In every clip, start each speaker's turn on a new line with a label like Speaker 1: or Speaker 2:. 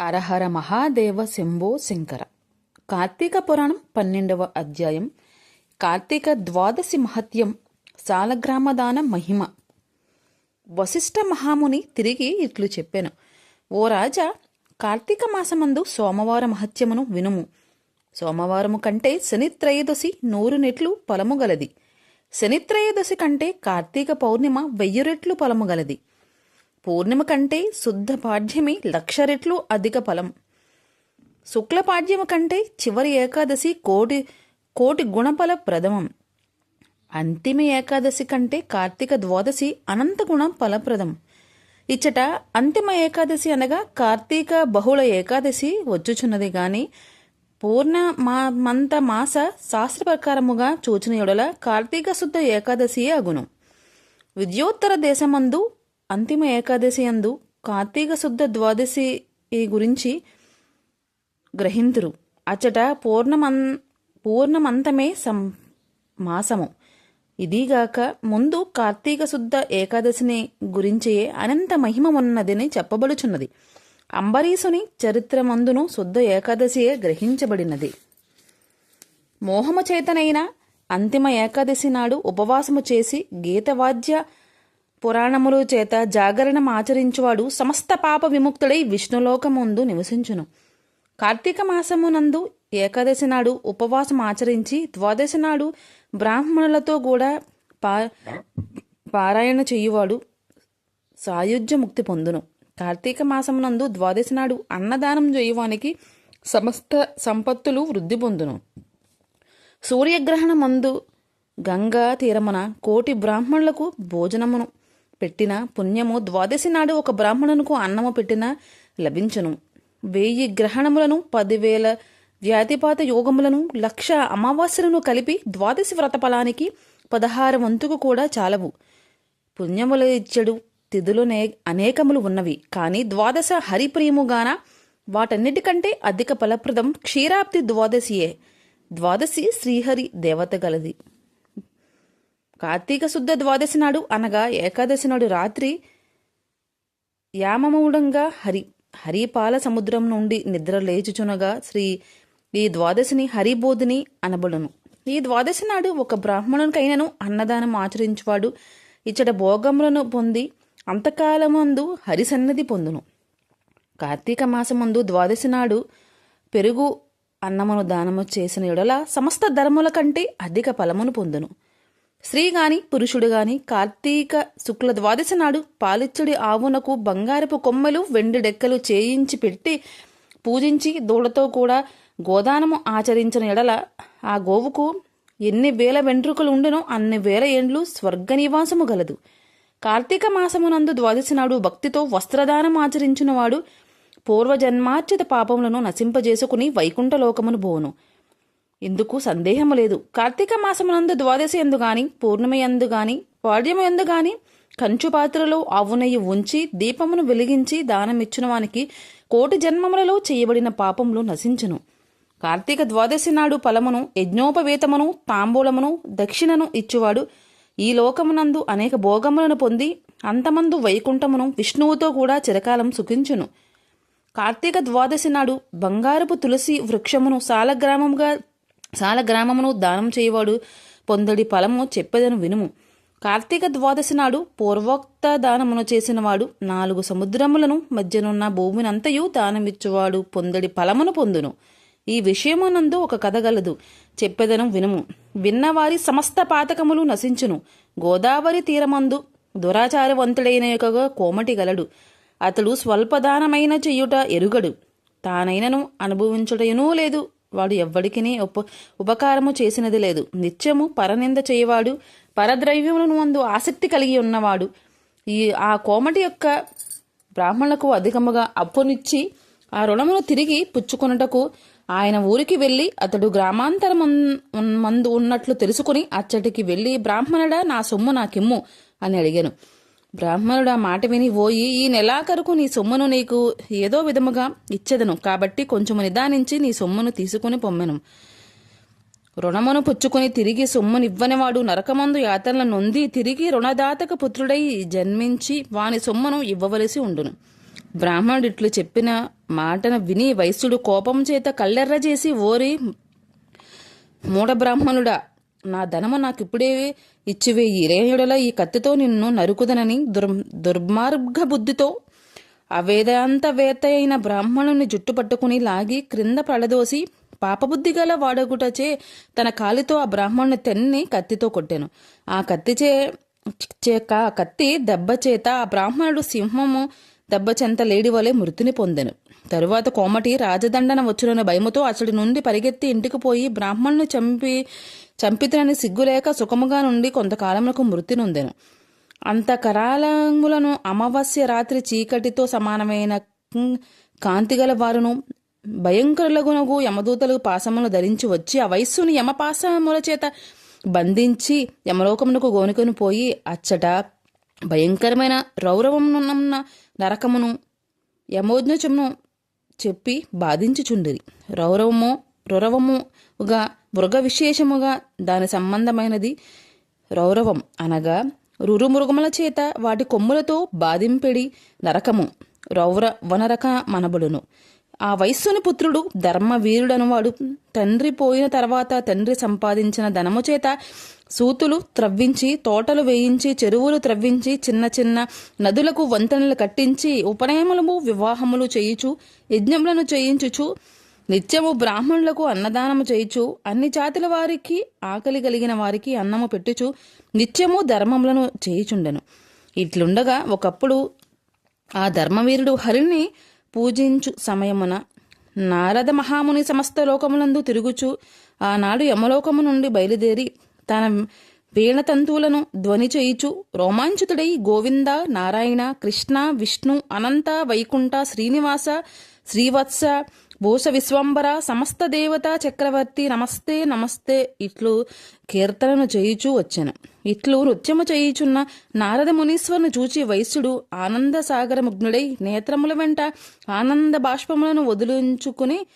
Speaker 1: అరహర మహాదేవ శంభో శంకర. కార్తీక పురాణం పన్నెండవ అధ్యాయం. కార్తీక ద్వాదశి మహత్యం. సాలగ్రామదాన మహిమ. వశిష్ఠ మహాముని తిరిగి ఇట్లు చెప్పాను. ఓ రాజా కార్తీక మాసమందు సోమవార మహత్యమును వినుము. సోమవారము కంటే శనిత్రయోదశి నూరు నెట్లు ఫలము గలది. శనిత్రయోదశి కంటే కార్తీక పౌర్ణిమ వెయ్యి రెట్లు ఫలము గలది. పూర్ణిమ కంటే శుద్ధ పాడ్యమే లక్ష రెట్లు అధిక ఫలం. శుక్లపాడ్యము కంటే చివరి ఏకాదశి కోటి కోటి గుణఫల ప్రథమం. అంతిమ ఏకాదశి కంటే కార్తీక ద్వాదశి అనంత గుణం ఫలప్రదం. ఇచ్చట అంతిమ ఏకాదశి అనగా కార్తీక బహుళ ఏకాదశి వచ్చుచున్నది గాని పూర్ణ మా మంత మాస శాస్త్ర ప్రకారముగా చూచిన ఎడల కార్తీక శుద్ధ ఏకాదశి అగును. విద్యోత్తర దేశమందు అంతిమ ఏకాదశి అందు కార్తీక శుద్ధ ద్వాదశి ఈ గురించి గ్రహింతురు. అచ్చట పూర్ణమన్ పూర్ణమంతమే సం మాసము. ఇదిగాక ముందు కార్తీక శుద్ధ ఏకాదశిని గురించే అనంత మహిమ ఉన్నదని చెప్పబడుచున్నది. అంబరీషుని చరిత్రమందును శుద్ధ ఏకాదశియే గ్రహించబడినది. మోహము చేతనైన అంతిమ ఏకాదశి నాడు ఉపవాసము చేసి గీతవాద్య పురాణములు చేత జాగరణం ఆచరించువాడు సమస్త పాప విముక్తుడై విష్ణులోకముందు నివసించును. కార్తీక మాసమునందు ఏకాదశి నాడు ఉపవాసం ఆచరించి ద్వాదశి నాడు బ్రాహ్మణులతో కూడా పా పారాయణ చేయువాడు సాయుధ్య ముక్తి పొందును. కార్తీక మాసమునందు ద్వాదశి నాడు అన్నదానం చేయువానికి సమస్త సంపత్తులు వృద్ధి పొందును. సూర్యగ్రహణ మందు గంగా తీరమున కోటి బ్రాహ్మణులకు భోజనమును పెట్టిన పుణ్యము ద్వాదశి నాడు ఒక బ్రాహ్మణునికి అన్నము పెట్టిన లభించును. వెయ్యి గ్రహణములను పదివేల వ్యాధిపాత యోగములను లక్ష అమావాస్యలను కలిపి ద్వాదశి వ్రతఫలానికి పదహార పదహారు వంతుకు కూడా చాలవు. పుణ్యముల ఇచ్చడు తిథులునే అనేకములు ఉన్నవి. కానీ ద్వాదశ హరిప్రియముగాన వాటన్నిటికంటే అధిక ఫలప్రదం క్షీరాబ్ది ద్వాదశియే. ద్వాదశి శ్రీహరి దేవత గలది. కార్తీక శుద్ధ ద్వాదశి నాడు అనగా ఏకాదశి నాడు రాత్రి యామమూఢంగా హరి హరిపాల సముద్రం నుండి నిద్ర లేచుచునగా శ్రీ ఈ ద్వాదశిని హరిబోధిని అనబడును. ఈ ద్వాదశి నాడు ఒక బ్రాహ్మణునికైనను అన్నదానం ఆచరించువాడు. ఇచ్చట భోగములను పొంది అంతకాలమందు హరిసన్నది పొందును. కార్తీక మాసమందు ద్వాదశి నాడు పెరుగు అన్నమును దానము చేసిన ఎడల సమస్త ధర్ముల కంటే అధిక ఫలమును పొందును. స్త్రీ గాని పురుషుడు గాని కార్తీక శుక్ల ద్వాదశి నాడు పాలిచ్చుడి ఆవునకు బంగారపు కొమ్మలు వెండి డెక్కలు చేయించి పెట్టి పూజించి దూడతో కూడా గోదానము ఆచరించిన ఎడల ఆ గోవుకు ఎన్ని వేల వెంట్రుకలు ఉండెనో అన్ని వేల ఏండ్లు స్వర్గ నివాసము గలదు. కార్తీక మాసమునందు ద్వాదశి నాడు భక్తితో వస్త్రదానం ఆచరించినవాడు పూర్వజన్మార్చిత పాపములను నశింపజేసుకుని వైకుంఠలోకమును బోను. ఇందుకు సందేహము లేదు. కార్తీక మాసమునందు ద్వాదశి ఎందు గాని పూర్ణిమ ఎందు గాని పాడ్యము ఎందు గాని కంచు పాత్రలో ఆవు నెయ్యి ఉంచి దీపమును వెలిగించి దానమిచ్చిన వానికి కోటి జన్మములలో చేయబడిన పాపములు నశించును. కార్తీక ద్వాదశి నాడు ఫలమును యజ్ఞోపవేతమును తాంబూలమును దక్షిణను ఇచ్చువాడు ఈ లోకమునందు అనేక భోగములను పొంది అంతమందు వైకుంఠమును విష్ణువుతో కూడా చిరకాలం సుఖించును. కార్తీక ద్వాదశి నాడు బంగారపు తులసి వృక్షమును సాలగ్రామముగా సాల గ్రామమును దానం చేయవాడు పొందడి ఫలము చెప్పేదను వినుము. కార్తీక ద్వాదశి నాడు పూర్వోక్త దానమును చేసినవాడు నాలుగు సముద్రములను మధ్యనున్న భూమినంతయు దానమిచ్చువాడు పొందడి ఫలమును పొందును. ఈ విషయమునందు ఒక కథ గలదు. చెప్పెదను వినుము. విన్నవారి సమస్త పాతకములు నశించును. గోదావరి తీరమందు దురాచారవంతుడైన యొక్క కోమటి గలడు. అతడు స్వల్పదానమైన చెయ్యుట ఎరుగడు. తానైనను అనుభవించుటయునూ లేదు. వాడు ఎవ్వడికిని ఉప ఉపకారము చేసినది లేదు. నిత్యము పరనింద చేయవాడు పరద్రవ్యములను ముందు ఆసక్తి కలిగి ఉన్నవాడు. ఈ ఆ కోమటి యొక్క బ్రాహ్మణులకు అధికముగా అప్పునిచ్చి ఆ రుణమును తిరిగి పుచ్చుకొనుటకు ఆయన ఊరికి వెళ్ళి అతడు గ్రామాంతరం మందు ఉన్నట్లు తెలుసుకుని అచ్చటికి వెళ్ళి బ్రాహ్మణుడా నా సొమ్ము నాకిమ్ము అని అడిగాను. బ్రాహ్మణుడు ఆ మాట విని పోయి ఈ నెలాఖరుకు నీ సొమ్మును నీకు ఏదో విధముగా ఇచ్చెదను. కాబట్టి కొంచెము నిదానించి నీ సొమ్మును తీసుకుని పొమ్మెను. రుణమును పుచ్చుకుని తిరిగి సొమ్మునివ్వనివాడు నరకమందు యాతనల నొంది తిరిగి రుణదాతక పుత్రుడై జన్మించి వాని సొమ్మును ఇవ్వవలసి ఉండును. బ్రాహ్మణుడు ఇట్లు చెప్పిన మాటను విని వైశ్యుడు కోపం చేత కళ్ళెర్ర చేసి ఓరి మూఢ బ్రాహ్మణుడా నా ధనము నాకిప్పుడే ఇచ్చివేయి రేణుడల ఈ కత్తితో నిన్ను నరుకుదనని దుర్ దుర్మార్గ బుద్ధితో అవేదాంత వేత్త అయిన బ్రాహ్మణుని జుట్టు పట్టుకుని లాగి క్రింద పడదోసి పాపబుద్ధి గల వాడగుటచే తన కాలితో ఆ బ్రాహ్మణుని తెన్ని కత్తితో కొట్టాను. ఆ కత్తిచే చేక ఆ కత్తి దెబ్బ చేత ఆ బ్రాహ్మణుడు సింహము దెబ్బ చెంత లేడి వలె మృతిని పొందెను. తరువాత కోమటి రాజదండన వచ్చునన్న భయముతో అతడి నుండి పరిగెత్తి ఇంటికి పోయి బ్రాహ్మణుని చంపి చంపితనని సిగ్గులేక సుఖముగా నుండి కొంతకాలములకు మృతి నొందెను. అంత కరాలములను అమావాస్య రాత్రి చీకటితో సమానమైన కాంతిగల వారును భయంకరులగునగు యమదూతలు పాసములు ధరించి వచ్చి ఆ వయస్సును యమపాసముల చేత బంధించి యమలోకమునకు గోనుకొని పోయి అచ్చట భయంకరమైన రౌరవమునున్న నరకమును యమోజ్ఞచమును చెప్పి బాధించుచుండిరి. రౌరవము రురవముగా మృగ విశేషముగా దాని సంబంధమైనది రౌరవం అనగా రురుమృగముల చేత వాటి కొమ్ములతో బాధింపెడి నరకము రౌర వనరక మనబడును. ఆ వయస్సుని పుత్రుడు ధర్మవీరుడను వాడు తండ్రి పోయిన తర్వాత తండ్రి సంపాదించిన ధనము చేత సూతులు త్రవ్వించి తోటలు వేయించి చెరువులు త్రవ్వించి చిన్న చిన్న నదులకు వంతెనలు కట్టించి ఉపనయములము వివాహములు చేయుచు యజ్ఞములను చేయించుచు నిత్యము బ్రాహ్మణులకు అన్నదానము చేయుచు అన్ని జాతుల వారికి ఆకలి కలిగిన వారికి అన్నము పెట్టుచు నిత్యము ధర్మములను చేయుచుండెను. ఇట్లుండగా ఒకప్పుడు ఆ ధర్మవీరుడు హరిని పూజించు సమయమున నారద మహాముని సమస్త లోకములందు తిరుగుచు ఆనాడు యమలోకము నుండి బయలుదేరి తన వీణతంతువులను ధ్వని చేయుచు రోమాంచితుడై గోవింద నారాయణ కృష్ణ విష్ణు అనంత వైకుంఠ శ్రీనివాస శ్రీవత్స భూష విశ్వంబర సమస్త దేవత చక్రవర్తి నమస్తే నమస్తే ఇట్లు కీర్తనను చేయుచూ వచ్చెను. ఇట్లు నృత్యము చేయుచున్న నారద మునీశ్వరుని చూచి వైశ్యుడు ఆనంద సాగరముగ్నుడై నేత్రముల వెంట ఆనంద బాష్పములను వదిలించుకుని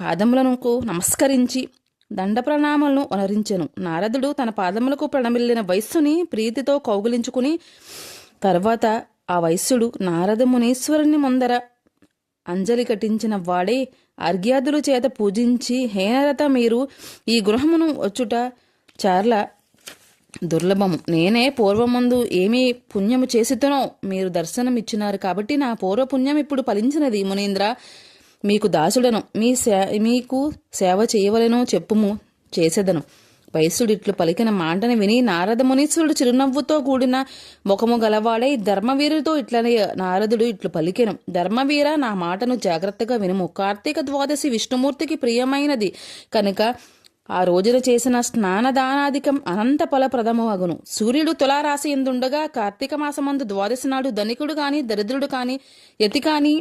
Speaker 1: పాదములకు నమస్కరించి దండ ప్రణామాలను వనరించెను. నారదుడు తన పాదములకు ప్రణమిల్లిన వయస్సుని ప్రీతితో కౌగులించుకుని తర్వాత ఆ వైశ్యుడు నారద మునీశ్వరుని ముందర అంజలి కట్టించిన వాడే అర్ఘ్యాదుల చేత పూజించి హేనరత మీరు ఈ గృహమును వచ్చుట చార్ల దుర్లభము. నేనే పూర్వమందు ఏమీ పుణ్యము చేసితనో మీరు దర్శనమిచ్చినారు కాబట్టి నా పూర్వ పుణ్యం ఇప్పుడు ఫలించినది మునీంద్ర. మీకు దాసుడను మీ సే మీకు సేవ చేయవలెనో చెప్పుము చేసేదను. వైశ్యుడిట్లు పలికిన మాటను విని నారద మునీశ్వరుడు చిరునవ్వుతో కూడిన ముఖము గలవాడై ధర్మవీరుతో ఇట్లనే నారదుడు ఇట్లు పలికెను. ధర్మవీర నా మాటను జాగ్రత్తగా వినుము. కార్తీక ద్వాదశి విష్ణుమూర్తికి ప్రియమైనది. కనుక ఆ రోజున చేసిన స్నానదానాధికం అనంత ఫలప్రదము అగును సూర్యుడు తులారాశి ఎందుండగా కార్తీక మాసమందు ద్వాదశి నాడు ధనికుడు కాని దరిద్రుడు కాని యతి కాని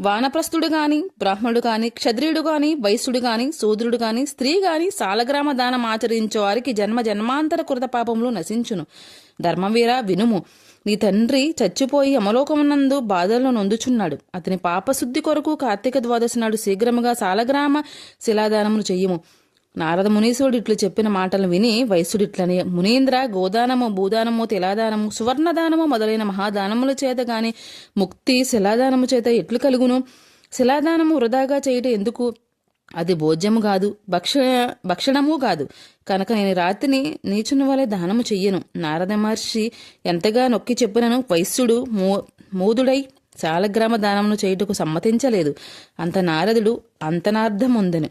Speaker 1: వానప్రస్థుడు గాని బ్రాహ్మణుడు గాని క్షత్రియుడు గాని వైశ్యుడు గాని శూద్రుడు గాని స్త్రీ గాని సాలగ్రామ దానం ఆచరించే వారికి జన్మ జన్మాంతర కృత పాపములు నశించును. ధర్మవీర వినుము. నీ తండ్రి చచ్చిపోయి అమలోకమునందు బాధలను నొందుచున్నాడు. అతని పాపశుద్ధి కొరకు కార్తీక ద్వాదశి నాడు శీఘ్రముగా సాలగ్రామ శిలాదానమును చెయ్యము నారద మునీశ్వరుడు ఇట్లు చెప్పిన మాటలు విని వైశ్యుడిట్లని మునీంద్ర గోదానము భూదానము తిలాదానము సువర్ణదానము మొదలైన మహాదానముల చేత గాని ముక్తి శిలాదానము చేత ఎట్లు కలుగును? శిలాదానము వృధాగా చేయట ఎందుకు? అది భోజ్యము కాదు భక్ష భక్షణము కాదు. కనుక నేను రాత్రిని నీచుని వలె దానము చెయ్యను. నారద మహర్షి ఎంతగా నొక్కి చెప్పినను వైశ్యుడు మూ మూదుడై శాలగ్రామ దానమును చేయుటకు సమ్మతించలేదు. అంత నారదుడు అంతనార్థం ఉందని.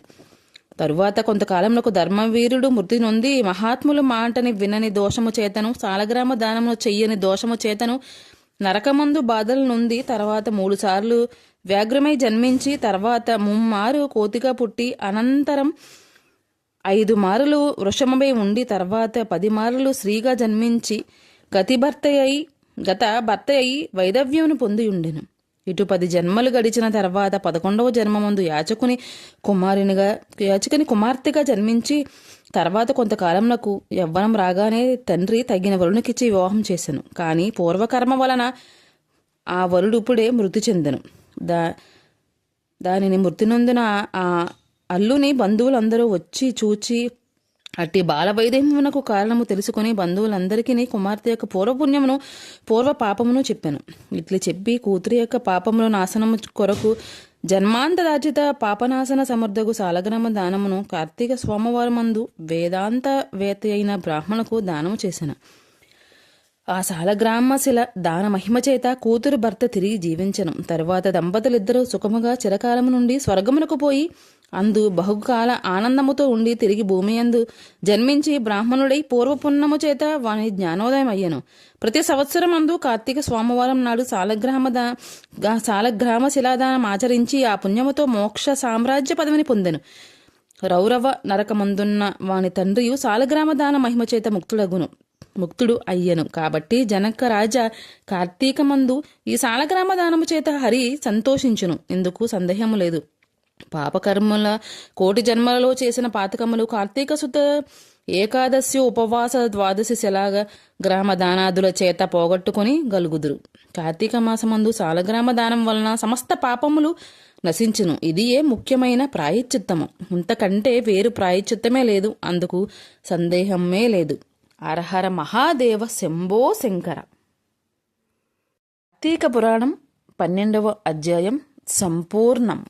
Speaker 1: తరువాత కొంతకాలంలో ధర్మవీరుడు మృతి నొంది మహాత్ములు మాటని వినని దోషము చేతను సాలగ్రామ దానమును చెయ్యని దోషము చేతను నరకమందు బాధలు నుండి తర్వాత మూడు సార్లు వ్యాఘ్రమై జన్మించి తర్వాత ముమ్మారు కోతిగా పుట్టి అనంతరం ఐదు మారులు వృషమపై ఉండి తర్వాత పది మారులు స్త్రీగా జన్మించి గతి భర్త అయి గత భర్త అయి వైదవ్యమును పొంది ఉండెను ఇటు పది జన్మలు గడిచిన తర్వాత పదకొండవ జన్మ ముందు యాచకుని కుమారునిగా యాచకుని కుమార్తెగా జన్మించి తర్వాత కొంతకాలంలో యవ్వనం రాగానే తండ్రి తగిన వరుణికిచ్చి వివాహం చేశాను. కానీ పూర్వకర్మ వలన ఆ వరుడు ఇప్పుడే మృతి చెందను. దా దానిని మృతి నొందిన ఆ అల్లుని బంధువులందరూ వచ్చి చూచి అట్టి బాలవైదేహమునకు కారణము తెలుసుకుని బంధువులందరికీ కుమార్తె యొక్క పూర్వపుణ్యమును పూర్వ పాపమును చెప్పాను. ఇట్లు చెప్పి కూతురి యొక్క పాపముల నాశనము కొరకు జన్మాంతరాజిత పాపనాశన సమర్థకు సాలగ్రామ దానమును కార్తీక సోమవారమందు వేదాంత వేత్త అయిన బ్రాహ్మణకు దానము చేశాను ఆ సాలగ్రామశిల దాన మహిమ చేత కూతురు భర్త తిరిగి జీవించను. తరువాత దంపతులిద్దరూ సుఖముగా చిరకాలము నుండి స్వర్గమునకు పోయి అందు బహుకాల ఆనందముతో ఉండి తిరిగి భూమి అందు జన్మించి బ్రాహ్మణుడై పూర్వపుణ్యము చేత వాని జ్ఞానోదయం అయ్యను ప్రతి సంవత్సరం అందు కార్తీక సోమవారం నాడు సాలగ్రామ దా సాలగ్రామ శిలాదానం ఆచరించి ఆ పుణ్యముతో మోక్ష సామ్రాజ్య పదవిని పొందెను. రౌరవ నరకమందున్న వాని తండ్రియు సాలగ్రామ దాన మహిమ చేత ముక్తుడగును ముక్తుడు అయ్యను. కాబట్టి జనక రాజా కార్తీకమందు ఈ సాలగ్రామ దానము చేత హరి సంతోషించును. ఇందుకు సందేహము లేదు. పాపకర్మల కోటి జన్మలలో చేసిన పాతకములు కార్తీక సుత ఏకాదశి ఉపవాస ద్వాదశి శలాగ గ్రామ దానాదుల చేత పోగొట్టుకుని గలుగుదురు. కార్తీక మాసమందు సాలగ్రామ దానం వలన సమస్త పాపములు నశించును. ఇది ఏ ముఖ్యమైన ప్రాయశ్చిత్తము. ఇంతకంటే వేరు ప్రాయశ్చిత్తమే లేదు. అందుకు సందేహమే లేదు. అరహర మహాదేవ శంభో శంకర. కార్తీక పురాణం పన్నెండవ అధ్యాయం సంపూర్ణం.